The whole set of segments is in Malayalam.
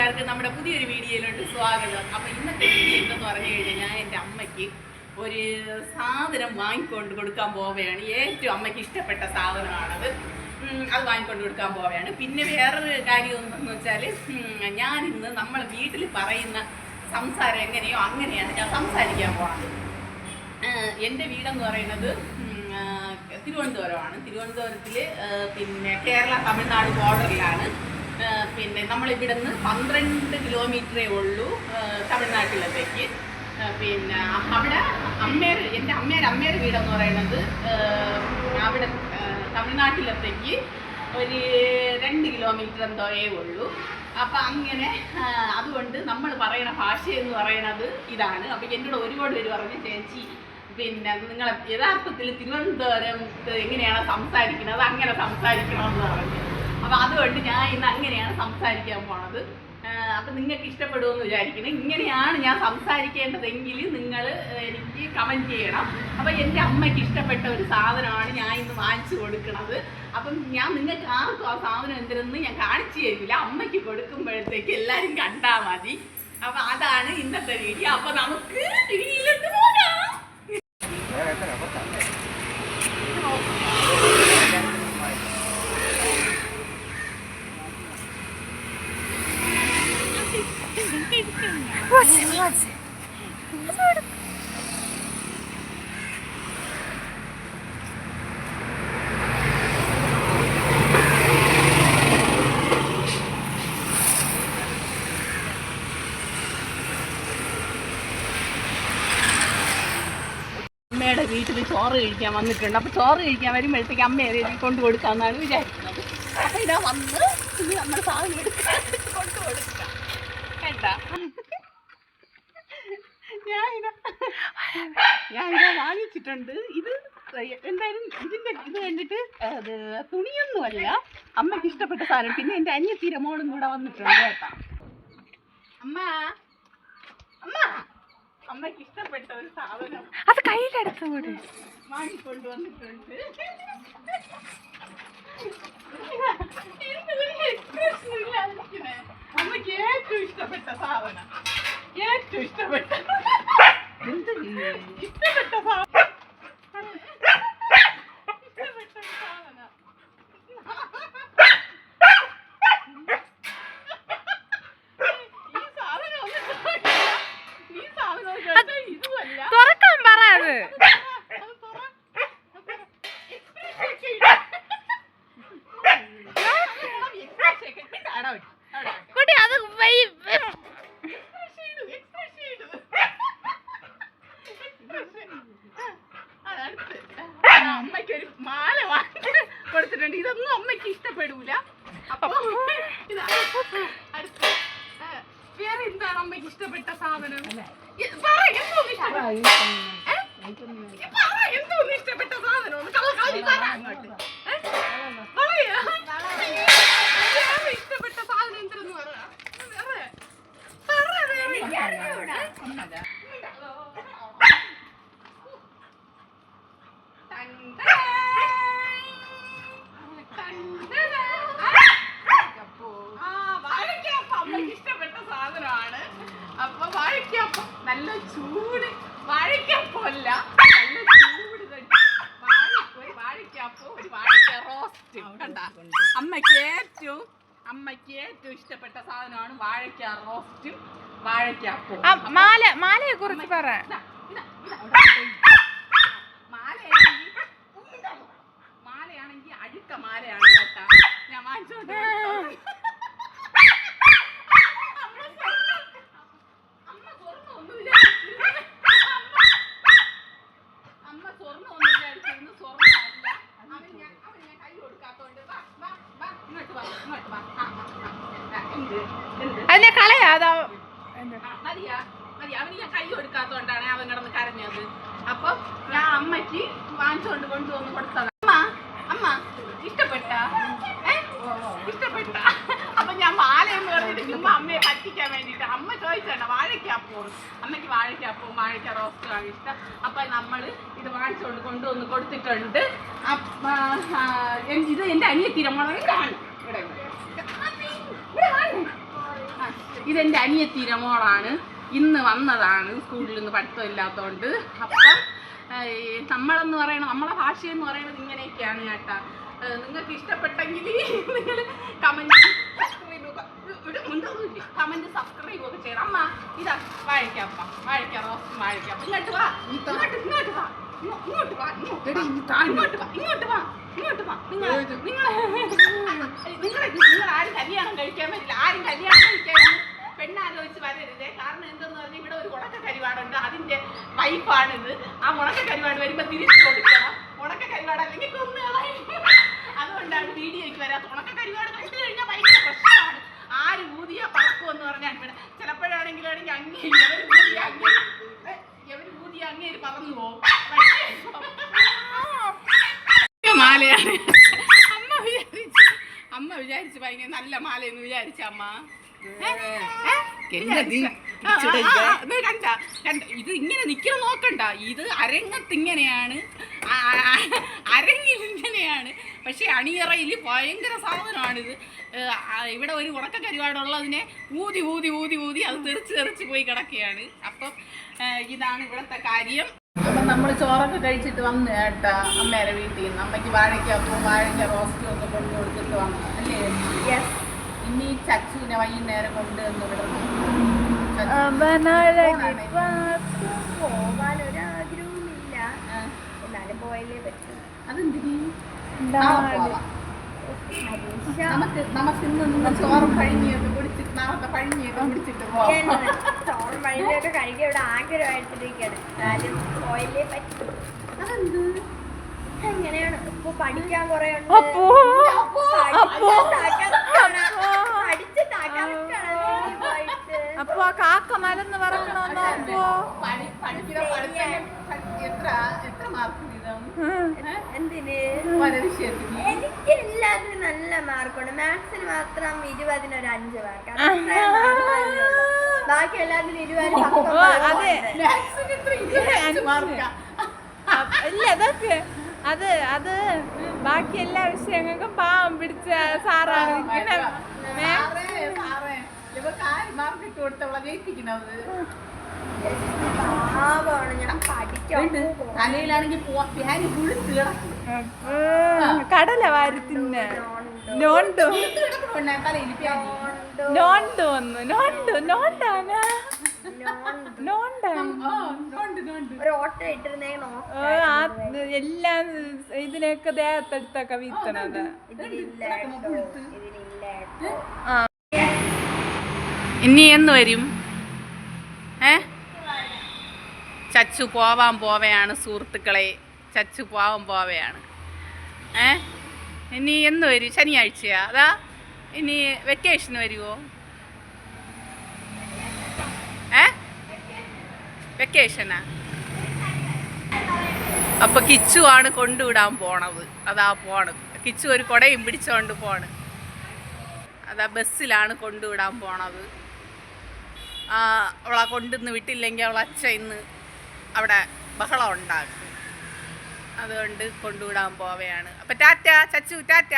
കൂട്ടുകാർക്ക് നമ്മുടെ പുതിയൊരു വീഡിയോയിലോട്ട് സ്വാഗതം. അപ്പൊ ഇന്നത്തെ വീഡിയോ എന്തെന്ന് പറഞ്ഞു കഴിഞ്ഞാൽ ഞാൻ എന്റെ അമ്മയ്ക്ക് ഒരു സാധനം വാങ്ങിക്കൊണ്ട് കൊടുക്കാൻ പോവുകയാണ്. ഏറ്റവും അമ്മയ്ക്ക് ഇഷ്ടപ്പെട്ട സാധനമാണത്. അത് വാങ്ങിക്കൊണ്ട് കൊടുക്കാൻ പോവുകയാണ്. പിന്നെ വേറൊരു കാര്യം എന്താണെന്ന് വെച്ചാൽ ഞാൻ ഇന്ന് നമ്മൾ വീട്ടിൽ പറയുന്ന സംസാരം എങ്ങനെയോ അങ്ങനെയാണ് ഞാൻ സംസാരിക്കാൻ പോകുന്നത് എന്റെ വീടെന്ന് പറയുന്നത് തിരുവനന്തപുരമാണ്. തിരുവനന്തപുരത്തിൽ പിന്നെ കേരള തമിഴ്നാട് ബോർഡറിലാണ് പിന്നെ നമ്മളിവിടെ നിന്ന് പന്ത്രണ്ട് കിലോമീറ്ററേ ഉള്ളൂ തമിഴ്നാട്ടിലത്തേക്ക്. പിന്നെ അവിടെ അമ്മേര് എന്റെ അമ്മേരെ അമ്മേരെ വീടെന്ന് പറയുന്നത് അവിടെ തമിഴ്നാട്ടിലത്തേക്ക് ഒരു രണ്ട് കിലോമീറ്റർ എന്തോയേ ഉള്ളൂ. അപ്പം അങ്ങനെ അതുകൊണ്ട് നമ്മൾ പറയണ ഭാഷ എന്ന് പറയുന്നത് ഇതാണ്. അപ്പം എന്നോട് ഒരുപാട് പേര് പറഞ്ഞു ചേച്ചി പിന്നെ നിങ്ങൾ യഥാർത്ഥത്തിൽ തിരുവനന്തപുരം എങ്ങനെയാണ് സംസാരിക്കുന്നത് അങ്ങനെ സംസാരിക്കണം എന്ന് പറഞ്ഞു. അപ്പം അതുകൊണ്ട് ഞാൻ ഇന്ന് അങ്ങനെയാണ് സംസാരിക്കാൻ പോണത്. അപ്പം നിങ്ങൾക്ക് ഇഷ്ടപ്പെടുമെന്ന് വിചാരിക്കുന്നത് ഇങ്ങനെയാണ് ഞാൻ സംസാരിക്കേണ്ടതെങ്കിൽ നിങ്ങൾ എനിക്ക് കമന്റ് ചെയ്യണം. അപ്പം എന്റെ അമ്മയ്ക്ക് ഇഷ്ടപ്പെട്ട ഒരു സാധനമാണ് ഞാൻ ഇന്ന് വാങ്ങിച്ചു കൊടുക്കുന്നത്. അപ്പം ഞാൻ നിങ്ങൾക്ക് ആർക്കും ആ സാധനം എന്തിനെന്ന് ഞാൻ കാണിച്ചു തരില്ല. അമ്മയ്ക്ക് കൊടുക്കുമ്പോഴത്തേക്ക് എല്ലാവരും കണ്ടാൽ മതി. അപ്പം അതാണ് ഇന്നത്തെ വീഡിയോ അപ്പം നമുക്ക് വീട്ടിൽ ചോറ് കഴിക്കാൻ വന്നിട്ടുണ്ട്. അപ്പൊ ചോറ് കഴിക്കാൻ വരുമ്പോഴത്തേക്ക് അമ്മ ഏതെങ്കിലും കൊണ്ട് കൊടുക്കാന്നാണ് വിചാരിക്കുന്നത്. അപ്പൊ ഇതാ വന്ന് ഇനി നമ്മൾ സാധനം എടുക്കാൻ കൊണ്ട് കേട്ടാ? ഞാൻ ഇതാ ഞാൻ ഇതാ വാങ്ങിച്ചിട്ടുണ്ട്. ഇത് എന്തായാലും ഇതിന്റെ ഇത് കണ്ടിട്ട് അത് തുണിയൊന്നുമല്ല അമ്മയ്ക്ക് ഇഷ്ടപ്പെട്ട സാധനം. പിന്നെ എന്റെ അനിയത്തീരെ മോളും കൂടെ വന്നിട്ടുണ്ട് കേട്ടാ. അമ്മ അമ്മ. അമ്മയ്ക്ക് ഇഷ്ടപ്പെട്ട ഒരു സാധനം അത് കയ്യിലെടുത്ത് കൂടെ വാങ്ങിക്കൊണ്ട് വന്നിട്ടുണ്ട് അമ്മയ്ക്ക് ഏറ്റവും ഇഷ്ടപ്പെട്ട സാധനം. ഏറ്റവും ഇഷ്ടപ്പെട്ട ഇഷ്ടപ്പെട്ട സാധനം ഇഷ്ടപ്പെട്ട ഒരു സാധനം ഈ സാധനം ഒന്ന് ചോദിച്ചാ, ഈ സാധനം ഒന്ന് ചോദിച്ചാ ഇതുമല്ല തുറക്കാൻ പറ അത് കുട്ടി അത് വൈ- അമ്മയ്ക്കൊരു മാല വാങ്ങി കൊടുത്തിട്ടുണ്ട് ഇതൊന്നും അമ്മയ്ക്ക് ഇഷ്ടപ്പെടൂല അപ്പൊ ഇത് അടുത്ത- അടുത്ത ആ, വേറെ എന്താണ് അമ്മയ്ക്ക് ഇഷ്ടപ്പെട്ട സാധനം ഇത് പറ എന്തോന്ന് ഇഷ്ടപ്പെട്ട ഏ? ഈ പറ എന്തോന്ന് ഇഷ്ടപ്പെട്ട സാധനം ഒന്ന് കള കളി പറ അങ്ങോട്ട് ഏ? പറയാ. വേറെ ഇഷ്ടപ്പെട്ട സാധനം എന്തെന്ന് പറ. ഇഷ്ടപ്പെട്ട സാധനമാണ്. അപ്പൊ വാഴയ്ക്കാപ്പം നല്ല ചൂട്. വാഴയ്ക്കാപ്പം അല്ല നല്ല ചൂട് തന്നെ വാഴയ്ക്ക ഒരു വാഴയ്ക്കാപ്പം ഒരു വാഴയ്ക്ക റോസ്റ്റ് കണ്ട? അമ്മയ്ക്ക് ഏറ്റവും അമ്മയ്ക്ക് ഏറ്റവും ഇഷ്ടപ്പെട്ട സാധനമാണ് വാഴയ്ക്ക റോസ്റ്റും വാഴയ്ക്ക മാല മാലയെ കുറിച്ച് പറ. മാലയാണെങ്കിൽ മാലയാണെങ്കിൽ അഴുക്ക മാലയാണ് കേട്ടാ. ഞാൻ വാങ്ങിച്ചോണ്ട് കൊടുത്തത്. അമ്മ സ്വർണം- അമ്മ സ്വർണം ഒന്നും വിചാരിച്ചിരുന്നു. അമ്മ സ്വർണം ഒന്നും വിചാരിച്ചിരുന്നു സ്വർണമല്ല അവൻ ഞാൻ അവൻ ഞാൻ കൈ കൊടുക്കാത്തോണ്ട് വാ വാ വാ ഇങ്ങോട്ട് വാ ഇങ്ങോട്ട് വാ ആ, ആ, ആ. എന്ത് എന്ത് അതിനെ കളയാ അതാ ആ, മതിയാ മതി അവന് ഞാൻ കൈ കൊടുക്കാത്തോണ്ടാണ് അവൻ കിടന്ന് കരഞ്ഞത്. അപ്പൊ ഞാൻ അമ്മയ്ക്ക് വാങ്ങിച്ചോണ്ട് കൊണ്ടുവന്ന് കൊടുത്തത്. അമ്മ അമ്മ ഇഷ്ടപ്പെട്ട? ഇഷ്ടപ്പെട്ട. അപ്പൊ ഞാൻ മാലയെന്ന് പറഞ്ഞിട്ട് ചുമ്മാ അമ്മയെ പറ്റിക്കാൻ വേണ്ടിട്ട് അമ്മ ചോദിച്ചേണ്ട വാഴയ്ക്കാപ്പോ അമ്മയ്ക്ക് വാഴയ്ക്കാപ്പവും വാഴയ്ക്ക ആണ് ഇഷ്ടം. അപ്പൊ നമ്മൾ ഇത് വാങ്ങിച്ചോണ്ട് കൊണ്ടുവന്ന് കൊടുത്തിട്ടുണ്ട്. അപ്പ ഇത് എന്റെ അനിയത്തിരമുളക് കാണും ഇവിടെ ഇതെന്റെ അനിയത്തീര മോളാണ്. ഇന്ന് വന്നതാണ്. സ്കൂളിൽ നിന്ന് പഠിത്തം ഇല്ലാത്തതുകൊണ്ട് അപ്പം നമ്മളെന്ന് പറയണത് നമ്മളെ ഭാഷയെന്ന് പറയണത് ഇങ്ങനെയൊക്കെയാണ് കേട്ടാ. നിങ്ങൾക്ക് ഇഷ്ടപ്പെട്ടെങ്കിൽ നിങ്ങൾ കമന്റ് കമന്റ് സബ്സ്ക്രൈബ് ഒക്കെ ചെയ്യണം. അമ്മ ഇതാ വാഴയ്ക്കപ്പ വാഴയ്ക്ക റോസ് വാഴയ്ക്കപ്പ ഇങ്ങോട്ട് വാ. ഇങ്ങോട്ട് ഇങ്ങോട്ട് വാ. ഇങ്ങോട്ട് വാ. ഇങ്ങോട്ട് വാ. ഇങ്ങോട്ട് വാ. ഇങ്ങോട്ട് വാ. നിങ്ങൾ നിങ്ങൾ നിങ്ങൾ നിങ്ങൾ ആരും കല്യാണം കഴിക്കാൻ പറ്റില്ല. ആരും കല്യാണം കഴിക്കാൻ പെണ്ണാലോചിച്ച് വരരുതേ. കാരണം എന്തെന്ന് പറഞ്ഞാൽ ഇവിടെ ഒരു ഉണക്ക കരിവാടുണ്ട് അതിന്റെ വൈഫാണിത്. ആ ഉണക്ക കരിവാട് വരുമ്പോ തിരിച്ചു കൊടുക്കണം. ഉണക്ക കരിവാട് അല്ലെങ്കിൽ കൊന്നുകളയും അതുകൊണ്ടാണ് വീഡിയോയ്ക്ക് വരാത്ത ഉണക്ക കരിവാട് കണ്ടു കഴിഞ്ഞാൽ ഭയങ്കര പ്രശ്നമാണ്. ആര് ഊതിയ പറക്കും എന്ന് പറഞ്ഞാൽ ചിലപ്പോഴാണെങ്കിലാണെങ്കിൽ അങ്ങേ എവര് ഊതിയ അങ്ങേ ഏ, എവര് ഊതിയ അങ്ങേര് പറന്നു പോകും മാലയാണ് അമ്മ വിചാരിച്ചു അമ്മ വിചാരിച്ചു ഭയങ്കര നല്ല മാലയെന്ന് വിചാരിച്ച അമ്മ. ഏ? ഏ? വിചാരിച്ച. ആ, ആ, ആ, ഇത്. കണ്ട കണ്ട. ഇത് ഇങ്ങനെ നിക്കണം നോക്കണ്ട. ഇത് അരങ്ങത്ത് ഇങ്ങനെയാണ്. അരങ്ങിൽ ഇങ്ങനെയാണ്. പക്ഷെ അണിയറയിൽ ഭയങ്കര സാധനമാണിത്. ഇവിടെ ഒരു ഉണക്ക കരിവാടുള്ളതിനെ ഊതി ഊതി ഊതി ഊതി അത് തെറിച്ച് തെറിച്ച് പോയി കിടക്കുകയാണ്. അപ്പം ഇതാണ് ഇവിടുത്തെ കാര്യം. നമ്മൾ ചോറൊക്കെ കഴിച്ചിട്ട് വന്ന് കേട്ടാ അമ്മേരെ വീട്ടിൽ നിന്ന്. അമ്മയ്ക്ക് വാഴയ്ക്കപ്പവും വാഴയ്ക്ക റോസ്റ്റും ഒക്കെ കൊണ്ടു കൊടുത്തിട്ട് വന്നു. അല്ലേ? ഇനി ചച്ചുവിനെ വൈകുന്നേരം കൊണ്ട് വന്ന് വിടണം. എന്നാലും പോയല്ലേ പറ്റൂ. അതെന്തിന്. നമുക്ക് നമുക്ക് ഇന്ന് ഇന്ന് ചോറും പഴഞ്ഞിയൊക്കെ കുടിച്ചിട്ട് നാളത്തെ പഴഞ്ഞിയൊക്കെ കുടിച്ചിട്ട് പോവാം. കഴിക്കാൻ ഇവിടെ ആഗ്രഹമായിട്ടിരിക്കുകയാണ് ഓയിലേ പറ്റൂ. അതെന്ത്? എങ്ങനെയാണ് ഇപ്പൊ പഠിക്കാൻ കുറെ ഉണ്ട്. അപ്പോ? ആ കാക്ക മലന്ന് പറക്കണമെന്നോ അപ്പോ? പഠി പഠിത്തം പഠി- എത്ര എത്ര മാർക്ക് വീതം? ഉം. എന്തിന്? പല എനിക്ക് എല്ലാത്തിനും നല്ല മാർക്കുണ്ട്. മാത്സിന് മാത്രം ഇരുപതിനൊരു അഞ്ച് മാർക്ക് ബാക്കി എല്ലാത്തിനും ഇല്ല അതൊക്കെ. അത് അത് ബാക്കി എല്ലാ വിഷയങ്ങൾക്കും പാവം പിടിച്ച സാറാണ്. കടല വാരി തിന്നെ. നോണ്ടു നോണ്ടു? നോണ്ടാണ്. എല്ലാം ഇതിനൊക്കെ ദേഹത്തെടുത്തൊക്കെ വീത്തണത് ഇനി എന്ന് വരും? ഏ? ചച്ചു പോവാൻ പോവയാണ് സുഹൃത്തുക്കളെ. ചച്ചു പോവാൻ പോവയാണ്. ഏ? ഇനി എന്ന് വരും? ശനിയാഴ്ചയാ. അതാ ഇനി വെക്കേഷൻ വരുമോ ഏ? വെക്കേഷനാ അപ്പൊ കിച്ചു ആണ് കൊണ്ടുവിടാൻ പോണത്. അതാ പോണത് കിച്ചു ഒരു കുടയും പിടിച്ചോണ്ട് പോണ്. അതാ ബസ്സിലാണ് കൊണ്ടുവിടാൻ പോണത്. ആ, അവളെ കൊണ്ടുവന്ന് വിട്ടില്ലെങ്കിൽ അവളെ അച്ഛ ഇന്ന് അവിടെ ബഹളം ഉണ്ടാകും അതുകൊണ്ട് കൊണ്ടുവിടാൻ പോവുകയാണ് അപ്പം tata Chachu tata.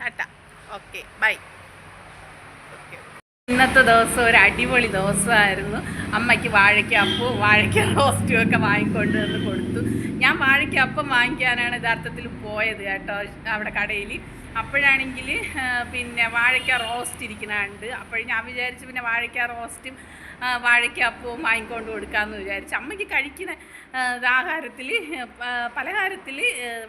Tata. Okay bye. ഇന്നത്തെ ദിവസം ഒരു അടിപൊളി ദിവസമായിരുന്നു. അമ്മയ്ക്ക് വാഴയ്ക്ക അപ്പവും വാഴയ്ക്ക റോസ്റ്റും ഒക്കെ വാങ്ങിക്കൊണ്ട് വന്ന് കൊടുത്തു. ഞാൻ വാഴയ്ക്ക അപ്പം വാങ്ങിക്കാനാണ് യഥാർത്ഥത്തിൽ പോയത് കേട്ടോ അവിടെ കടയിൽ അപ്പോഴാണെങ്കിൽ പിന്നെ വാഴയ്ക്ക റോസ്റ്റ് ഇരിക്കുന്നുണ്ട് അപ്പോഴും ഞാൻ വിചാരിച്ചു പിന്നെ വാഴയ്ക്ക റോസ്റ്റും വാഴയ്ക്ക അപ്പവും വാങ്ങിക്കൊണ്ട് കൊടുക്കാമെന്ന് വിചാരിച്ചു. അമ്മയ്ക്ക് കഴിക്കുന്ന ആഹാരത്തിൽ പലഹാരത്തിൽ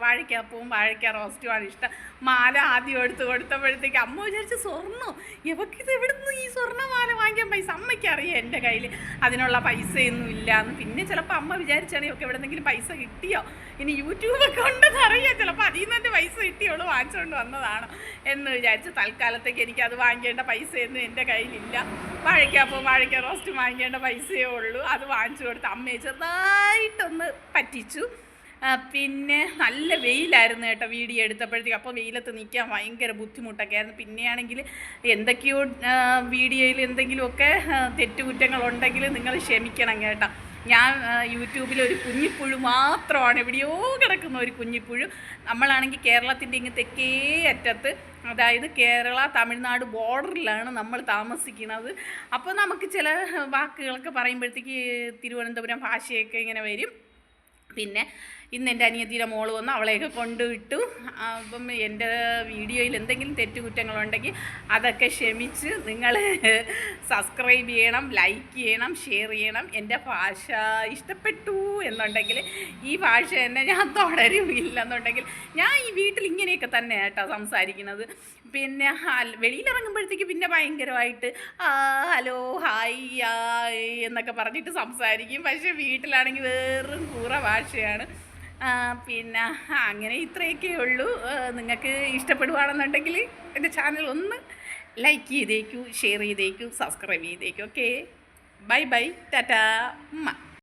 വാഴയ്ക്ക അപ്പവും വാഴയ്ക്ക റോസ്റ്റുമാണ് ഇഷ്ടം. മാല ആദ്യം എടുത്ത് കൊടുത്തപ്പോഴത്തേക്ക് അമ്മ വിചാരിച്ചു സ്വർണോ? ഇവക്കിത് എവിടുന്ന് ഈ സ്വർണമാല വാങ്ങിക്കാൻ പൈസ? അമ്മയ്ക്ക് അറിയാം എന്റെ കയ്യിൽ അതിനുള്ള പൈസയൊന്നും ഇല്ലാന്ന്. പിന്നെ ചിലപ്പോൾ അമ്മ വിചാരിച്ചാണ് ഇവർക്ക് എവിടെന്നെങ്കിലും പൈസ കിട്ടിയോ? ഇനി യൂട്യൂബൊക്കെ ഉണ്ടെന്ന് അറിയാം. ചിലപ്പോൾ അതിൽ നിന്ന് എന്റെ പൈസ കിട്ടിയോളൂ വാങ്ങിച്ചുകൊണ്ട് വന്നതാണോ എന്ന് വിചാരിച്ച് തൽക്കാലത്തേക്ക് എനിക്ക് അത് വാങ്ങിക്കേണ്ട പൈസയൊന്നും എന്റെ കയ്യിലില്ല. വാഴയ്ക്കാപ്പം വാഴയ്ക്ക റോസ്റ്റ് വാങ്ങിക്കേണ്ട പൈസയേ ഉള്ളൂ. അത് വാങ്ങിച്ചു കൊടുത്ത് അമ്മയെ ചെറുതായിട്ടൊന്ന് പറ്റിച്ചു. പിന്നെ നല്ല വെയിലായിരുന്നു കേട്ടോ വീഡിയോ എടുത്തപ്പോഴത്തേക്ക്. അപ്പോൾ വെയിലത്ത് നിൽക്കാൻ ഭയങ്കര ബുദ്ധിമുട്ടൊക്കെ ആയിരുന്നു. പിന്നെയാണെങ്കിൽ എന്തൊക്കെയോ വീഡിയോയിൽ എന്തെങ്കിലുമൊക്കെ തെറ്റുകുറ്റങ്ങളുണ്ടെങ്കിൽ നിങ്ങൾ ക്ഷമിക്കണം കേട്ടോ. ഞാൻ യൂട്യൂബിൽ ഒരു കുഞ്ഞിപ്പുഴു മാത്രമാണ്. എവിടെയോ കിടക്കുന്ന ഒരു കുഞ്ഞിപ്പുഴു. നമ്മളാണെങ്കിൽ കേരളത്തിന്റെ ഇങ്ങ് തെക്കേ അറ്റത്ത് അതായത് കേരള തമിഴ്നാട് ബോർഡറിലാണ് നമ്മൾ താമസിക്കുന്നത്. അപ്പോൾ നമുക്ക് ചില വാക്കുകളൊക്കെ പറയുമ്പോഴത്തേക്ക് തിരുവനന്തപുരം ഭാഷയൊക്കെ ഇങ്ങനെ വരും. പിന്നെ ഇന്ന് എന്റെ അനിയത്തിയുടെ മോൾ വന്ന് അവളെയൊക്കെ കൊണ്ടുവിട്ടു. അപ്പം എന്റെ വീഡിയോയിൽ എന്തെങ്കിലും തെറ്റുകുറ്റങ്ങളുണ്ടെങ്കിൽ അതൊക്കെ ക്ഷമിച്ച് നിങ്ങൾ സബ്സ്ക്രൈബ് ചെയ്യണം ലൈക്ക് ചെയ്യണം ഷെയർ ചെയ്യണം. എന്റെ ഭാഷ ഇഷ്ടപ്പെട്ടു എന്നുണ്ടെങ്കിൽ ഈ ഭാഷ തന്നെ ഞാൻ തുടരും ഇല്ലെന്നുണ്ടെങ്കിൽ ഞാൻ ഈ വീട്ടിൽ ഇങ്ങനെയൊക്കെ തന്നെ കേട്ടോ സംസാരിക്കുന്നത്. പിന്നെ വെളിയിലിറങ്ങുമ്പോഴത്തേക്ക് പിന്നെ ഭയങ്കരമായിട്ട് ഹലോ ഹായ് എന്നൊക്കെ പറഞ്ഞിട്ട് സംസാരിക്കും. പക്ഷേ വീട്ടിലാണെങ്കിൽ വേറും കൂറ ഭാഷയാണ്. പിന്നെ അങ്ങനെ ഇത്രയൊക്കെ ഉള്ളൂ. നിങ്ങൾക്ക് ഇഷ്ടപ്പെടുവാണെന്നുണ്ടെങ്കിൽ എന്റെ ചാനൽ ഒന്ന് ലൈക്ക് ചെയ്തേക്കൂ ഷെയർ ചെയ്തേക്കൂ സബ്സ്ക്രൈബ് ചെയ്തേക്കൂ ഓക്കെ ബൈ ബൈ ടാറ്റാ ഉമ്മ